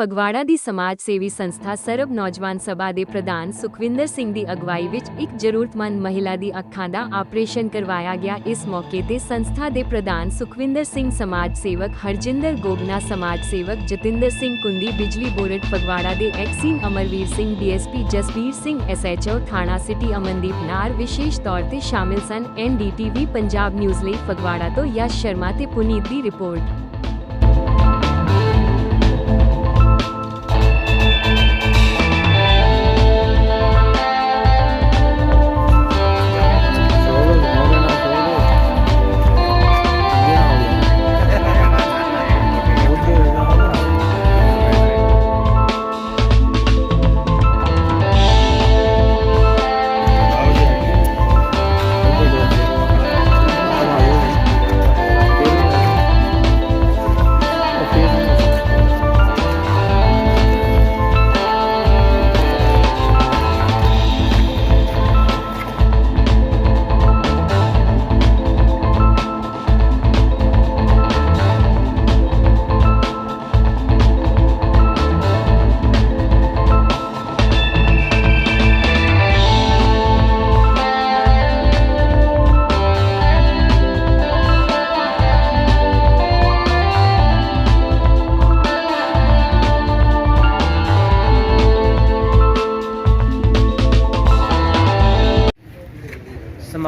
ਫਗਵਾੜਾ ਦੀ ਸਮਾਜ ਸੇਵੀ ਸੰਸਥਾ ਸਰਬ ਨੌਜਵਾਨ ਸਭਾ ਦੇ ਪ੍ਰਧਾਨ ਸੁਖਵਿੰਦਰ ਸਿੰਘ ਦੀ ਅਗਵਾਈ ਵਿੱਚ ਇੱਕ ਜ਼ਰੂਰਤਮੰਦ ਮਹਿਲਾ ਦੀ ਅੱਖਾਂ ਦਾ ਆਪਰੇਸ਼ਨ ਕਰਵਾਇਆ ਗਿਆ। ਇਸ ਮੌਕੇ ਤੇ ਸੰਸਥਾ ਦੇ ਪ੍ਰਧਾਨ ਸੁਖਵਿੰਦਰ ਸਿੰਘ ਸਮਾਜ ਸੇਵਕ ਹਰਜਿੰਦਰ ਗੋਗਨਾ, ਸਮਾਜ ਸੇਵਕ ਜਤਿੰਦਰ ਸਿੰਘ ਕੁੰਦੀ, ਬਿਜਲੀ ਬੋਰਡ ਫਗਵਾੜਾ ਦੇ XEN Amarvir Singh, DSP Jasvir Singh, SHO ਥਾਣਾ ਸਿਟੀ ਅਮਨਦੀਪ ਨਾਰ ਵਿਸ਼ੇਸ਼ ਤੌਰ ਤੇ ਸ਼ਾਮਿਲ ਸਨ। ਐਨਡੀਟੀਵੀ ਪੰਜਾਬ ਨਿਊਜ਼ ਲਈ ਫਗਵਾੜਾ ਤੋਂ ਯਸ਼ ਸ਼ਰਮਾ ਤੇ ਪੁਨੀਤ ਦੀ ਰਿਪੋਰਟ।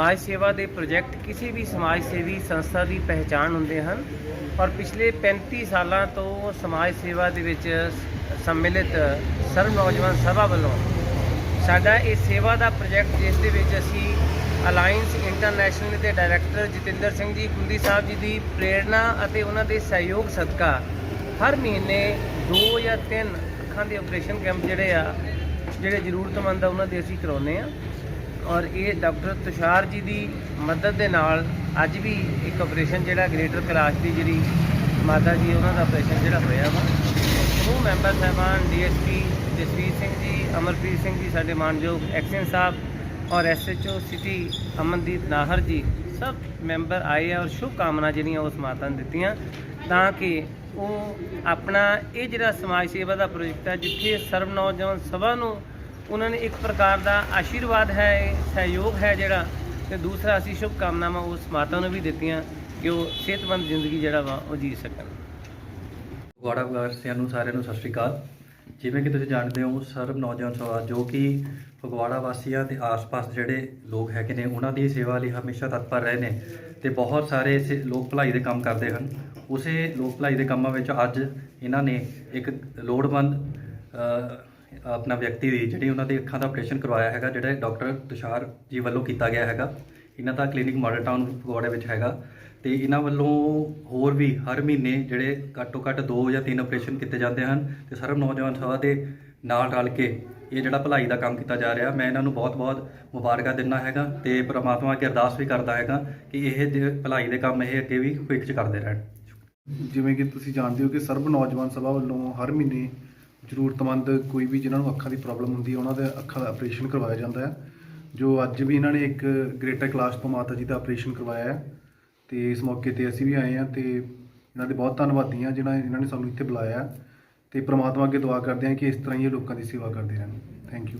ਸਮਾਜ ਸੇਵਾ ਦੇ ਪ੍ਰੋਜੈਕਟ ਕਿਸੇ ਵੀ ਸਮਾਜ ਸੇਵੀ ਸੰਸਥਾ ਦੀ ਪਹਿਚਾਣ ਹੁੰਦੇ ਹਨ। ਔਰ ਪਿਛਲੇ 35 ਸਾਲਾਂ ਤੋਂ ਸਮਾਜ ਸੇਵਾ ਦੇ ਵਿੱਚ ਸੰਮਿਲਿਤ ਸਰਵ ਨੌਜਵਾਨ ਸਭਾ ਵੱਲੋਂ ਸਾਡਾ ਇਹ ਸੇਵਾ ਦਾ ਪ੍ਰੋਜੈਕਟ, ਜਿਸ ਦੇ ਵਿੱਚ ਅਸੀਂ ਅਲਾਈਅੰਸ ਇੰਟਰਨੈਸ਼ਨਲ ਦੇ ਡਾਇਰੈਕਟਰ ਜਤਿੰਦਰ ਸਿੰਘ ਜੀ ਕੁੰਦੀ ਸਾਹਿਬ ਜੀ ਦੀ ਪ੍ਰੇਰਣਾ ਅਤੇ ਉਹਨਾਂ ਦੇ ਸਹਿਯੋਗ ਸਦਕਾ ਹਰ ਮਹੀਨੇ 2 ਜਾਂ 3 ਅੱਖਾਂ ਦੇ ਆਪਰੇਸ਼ਨ ਕੈਂਪ ਜਿਹੜੇ ਆ, ਜਿਹੜੇ ਜ਼ਰੂਰਤਮੰਦ ਆ, ਉਹਨਾਂ ਦੇ ਅਸੀਂ ਕਰਾਉਂਦੇ ਆ ਔਰ ਇਹ ਡਾਕਟਰ ਤੁਸ਼ਾਰ ਜੀ ਦੀ ਮਦਦ ਦੇ ਨਾਲ ਅੱਜ ਵੀ ਇੱਕ ਆਪਰੇਸ਼ਨ ਜਿਹੜਾ ਗ੍ਰੇਟਰ ਕਲਾਸ਼ ਦੀ ਜਿਹੜੀ ਮਾਤਾ ਜੀ, ਉਹਨਾਂ ਦਾ ਆਪਰੇਸ਼ਨ ਜਿਹੜਾ ਹੋਇਆ ਵਾ। ਉਹ ਮੈਂਬਰ ਸਾਹਿਬਾਨ ਡੀਐਸਪੀ ਜਸਵੀਰ ਸਿੰਘ ਜੀ, ਅਮਰਪ੍ਰੀਤ ਸਿੰਘ ਜੀ, ਸਾਡੇ ਮਾਨਯੋਗ ਐਕਸ਼ਨ ਸਾਹਿਬ ਔਰ ਐਸਐਚਓ ਸਿਟੀ ਅਮਨਦੀਪ ਨਾਹਰ ਜੀ, ਸਭ ਮੈਂਬਰ ਆਏ ਔਰ ਸ਼ੁਭ ਕਾਮਨਾ ਜਿਹੜੀਆਂ ਉਸ ਮਾਤਾ ਨੂੰ ਦਿੱਤੀਆਂ ਤਾਂ ਕਿ ਉਹ ਆਪਣਾ ਇਹ ਜਿਹੜਾ ਸਮਾਜ ਸੇਵਾ ਦਾ ਪ੍ਰੋਜੈਕਟ ਹੈ, ਜਿੱਥੇ ਸਰਵ ਨੌਜਵਾਨ ਸਭਾ ਨੂੰ ਉਹਨਾਂ ਨੇ ਇੱਕ ਪ੍ਰਕਾਰ ਦਾ ਆਸ਼ੀਰਵਾਦ ਹੈ, ਸਹਿਯੋਗ ਹੈ ਜਿਹੜਾ ਤੇ ਦੂਸਰਾ ਅਸੀਂ ਸ਼ੁਭ ਕਾਮਨਾਵਾਂ ਉਸ ਮਾਤਾ ਨੂੰ ਵੀ ਦਿੱਤੀਆਂ ਕਿ ਉਹ ਸਿਹਤਮੰਦ ਜ਼ਿੰਦਗੀ ਜਿਹੜਾ ਵਾ ਉਹ ਜੀ ਸਕਣ। ਫਗਵਾੜਾ ਵਾਸੀਆਂ ਨੂੰ ਸਾਰਿਆਂ ਨੂੰ ਸਤਿ ਸ਼੍ਰੀ ਅਕਾਲ। ਜਿਵੇਂ ਕਿ ਤੁਸੀਂ ਜਾਣਦੇ ਹੋ, ਸਰਬ ਨੌਜਵਾਨ ਸਭਾ ਜੋ ਕਿ ਫਗਵਾੜਾ ਵਾਸੀਆਂ ਦੇ ਆਸ-ਪਾਸ ਜਿਹੜੇ ਲੋਕ ਹੈਗੇ ਨੇ, ਉਹਨਾਂ ਦੀ ਸੇਵਾ ਲਈ ਹਮੇਸ਼ਾ ਤਤਪਰ ਰਹੇ ਨੇ ਤੇ ਬਹੁਤ ਸਾਰੇ ਸੇ- ਲੋਕ ਭਲਾਈ ਦੇ ਕੰਮ ਕਰਦੇ ਹਨ। ਉਸੇ ਲੋਕ ਭਲਾਈ ਦੇ ਕੰਮਾਂ ਵਿੱਚ ਅੱਜ ਇਹਨਾਂ ਨੇ ਇੱਕ ਲੋੜਵੰਦ ਆਪਣਾ ਵਿਅਕਤੀ ਦੀ ਜਿਹੜੀ ਉਹਨਾਂ ਦੇ ਅੱਖਾਂ ਦਾ ਆਪਰੇਸ਼ਨ ਕਰਵਾਇਆ ਹੈਗਾ, ਜਿਹੜਾ ਡਾਕਟਰ ਤੁਸ਼ਾਰ ਜੀ ਵੱਲੋਂ ਕੀਤਾ ਗਿਆ ਹੈਗਾ। ਇਹਨਾਂ ਦਾ ਕਲੀਨਿਕ ਮਾਡਲ ਟਾਊਨ ਫਗਵਾੜੇ ਵਿੱਚ ਹੈਗਾ ਤੇ ਇਹਨਾਂ ਵੱਲੋਂ ਹੋਰ ਵੀ ਹਰ ਮਹੀਨੇ ਜਿਹੜੇ ਘੱਟੋ ਘੱਟ 2 ਜਾਂ 3 ਆਪਰੇਸ਼ਨ ਕੀਤੇ ਜਾਂਦੇ ਹਨ ਤੇ ਸਰਵ ਨੌਜਵਾਨ ਸਭਾ ਦੇ ਨਾਲ ਰਲ ਕੇ ਇਹ ਜਿਹੜਾ ਭਲਾਈ ਦਾ ਕੰਮ ਕੀਤਾ ਜਾ ਰਿਹਾ। ਮੈਂ ਇਹਨਾਂ ਨੂੰ ਬਹੁਤ-ਬਹੁਤ ਮੁਬਾਰਕਾਂ ਦਿੰਦਾ ਹੈਗਾ ਤੇ ਪ੍ਰਮਾਤਮਾ ਅੱਗੇ ਅਰਦਾਸ ਵੀ ਕਰਦਾ ਹੈਗਾ ਕਿ ਇਹ ਜੇ ਭਲਾਈ ਦੇ ਕੰਮ ਇਹ ਅੱਗੇ ਵੀ ਭਵਿੱਖ 'ਚ ਕਰਦੇ ਰਹਿਣ। ਜਿਵੇਂ ਕਿ ਤੁਸੀਂ ਜਾਣਦੇ ਹੋ ਕਿ ਸਰਬ ਨੌਜਵਾਨ ਸਭਾ ਵੱਲੋਂ ਹਰ ਮਹੀਨੇ ਜ਼ਰੂਰਤਮੰਦ ਕੋਈ ਵੀ ਜਿਨ੍ਹਾਂ ਨੂੰ ਅੱਖਾਂ ਦੀ ਪ੍ਰੋਬਲਮ ਹੁੰਦੀ ਹੈ, ਉਹਨਾਂ ਦੇ ਅੱਖਾਂ ਦਾ ਆਪਰੇਸ਼ਨ ਕਰਵਾਇਆ ਜਾਂਦਾ ਹੈ। ਜੋ ਅੱਜ ਵੀ ਇਹਨਾਂ ਨੇ ਇੱਕ ਗ੍ਰੇਟਰ ਕਲਾਸ ਤੋਂ ਮਾਤਾ ਜੀ ਦਾ ਆਪਰੇਸ਼ਨ ਕਰਵਾਇਆ ਹੈ ਤੇ ਇਸ ਮੌਕੇ ਤੇ ਅਸੀਂ ਵੀ ਆਏ ਹਾਂ ਤੇ ਇਹਨਾਂ ਦੇ ਬਹੁਤ ਧੰਨਵਾਦੀ ਹਾਂ ਜਿਨ੍ਹਾਂ ਇਹਨਾਂ ਨੇ ਸਾਨੂੰ ਇੱਥੇ ਬੁਲਾਇਆ ਹੈ ਤੇ ਪ੍ਰਮਾਤਮਾ ਅੱਗੇ ਦੁਆ ਕਰਦੇ ਹਾਂ ਕਿ ਇਸ ਤਰ੍ਹਾਂ ਹੀ ਇਹ ਲੋਕਾਂ ਦੀ ਸੇਵਾ ਕਰਦੇ ਰਹਿਣ। Thank you